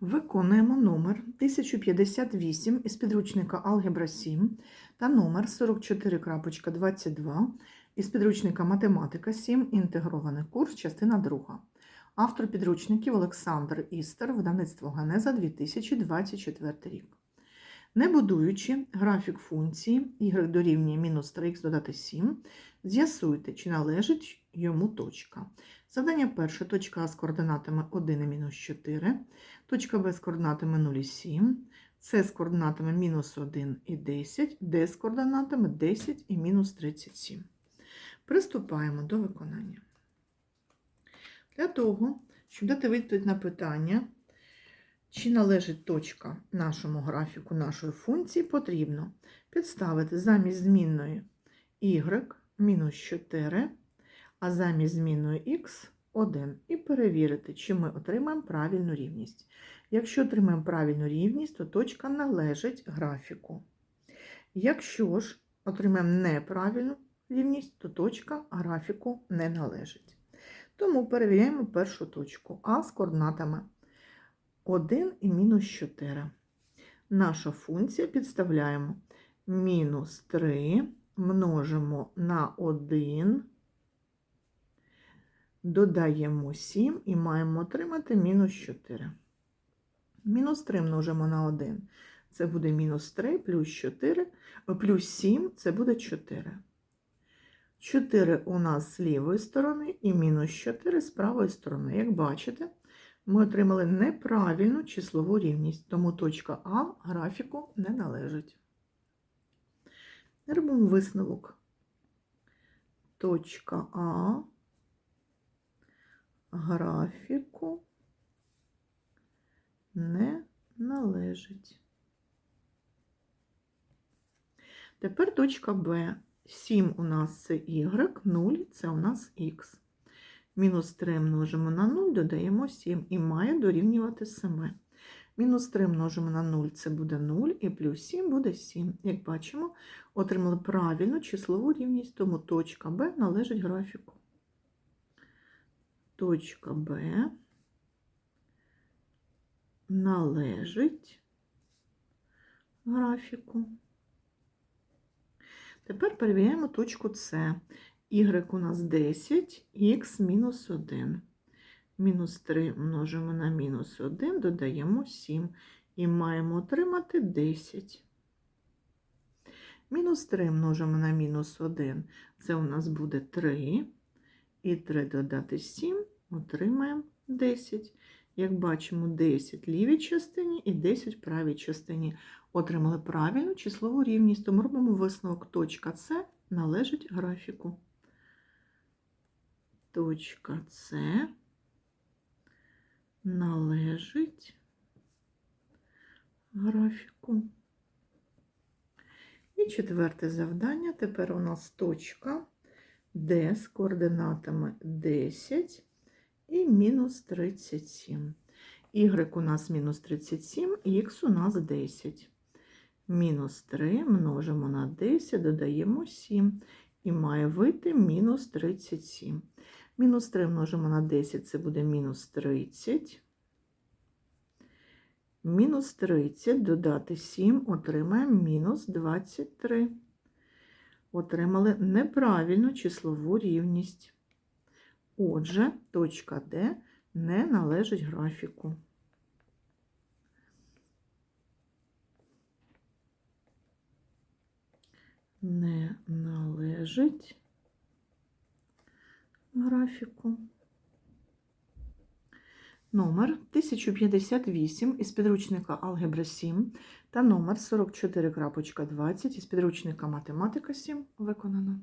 Виконуємо номер 1058 із підручника Алгебра 7 та номер 44.22 із підручника Математика 7. Інтегрований курс, частина 2. Автор підручників Олександр Істер, видавництво Ганеза 2024 рік. Не будуючи графік функції y дорівнює мінус 3х додати 7, з'ясуйте, чи належить йому точка. Завдання перше. Точка А з координатами 1 і мінус 4, точка Б з координатами 0 і 7, С з координатами мінус 1 і 10, Д з координатами 10 і мінус 37. Приступаємо до виконання. Для того, щоб дати відповідь на питання, чи належить точка нашому графіку нашої функції, потрібно підставити замість змінної y мінус 4, а замість змінної x 1 і перевірити, чи ми отримаємо правильну рівність. Якщо отримаємо правильну рівність, то точка належить графіку. Якщо ж отримаємо неправильну рівність, то точка графіку не належить. Тому перевіряємо першу точку А з координатами 1 і мінус 4. Наша функція підставляємо мінус 3 множимо на 1, додаємо 7 і маємо отримати мінус 4. Мінус 3 множимо на 1. Це буде мінус 3 плюс 4, плюс 7 це буде 4. 4 у нас з лівої сторони і мінус 4 з правої сторони. Як бачите, ми отримали неправильну числову рівність, тому точка А графіку не належить. Робимо висновок. Точка А графіку не належить. Тепер точка Б. 7 у нас це y, 0 це у нас х. Мінус 3 множимо на 0, додаємо 7 і має дорівнювати 7. Мінус 3 множимо на 0, це буде 0, і плюс 7 буде 7. Як бачимо, отримали правильну числову рівність, тому точка Б належить графіку. Точка Б належить графіку. Тепер перевіряємо точку С. Y у нас 10, х мінус 1. Мінус 3 множимо на мінус 1, додаємо 7 і маємо отримати 10. Мінус 3 множимо на мінус 1, це у нас буде 3. І 3 додати 7, отримаємо 10. Як бачимо, 10 в лівій частині і 10 в правій частині. Отримали правильну числову рівність, тому робимо висновок точка С належить графіку. Точка С належить графіку. І четверте завдання. Тепер у нас точка Д з координатами 10 і мінус 37. Y у нас мінус 37, х у нас 10. Мінус 3 множимо на 10, додаємо 7. І має вийти мінус 37. Мінус 3 множимо на 10, це буде мінус 30. Мінус 30 додати 7, отримаємо мінус 23. Отримали неправильну числову рівність. Отже, точка Д не належить графіку. Не належить графіку. Номер 1058 із підручника Алгебра 7 та номер 44.20 із підручника Математика 7 виконано.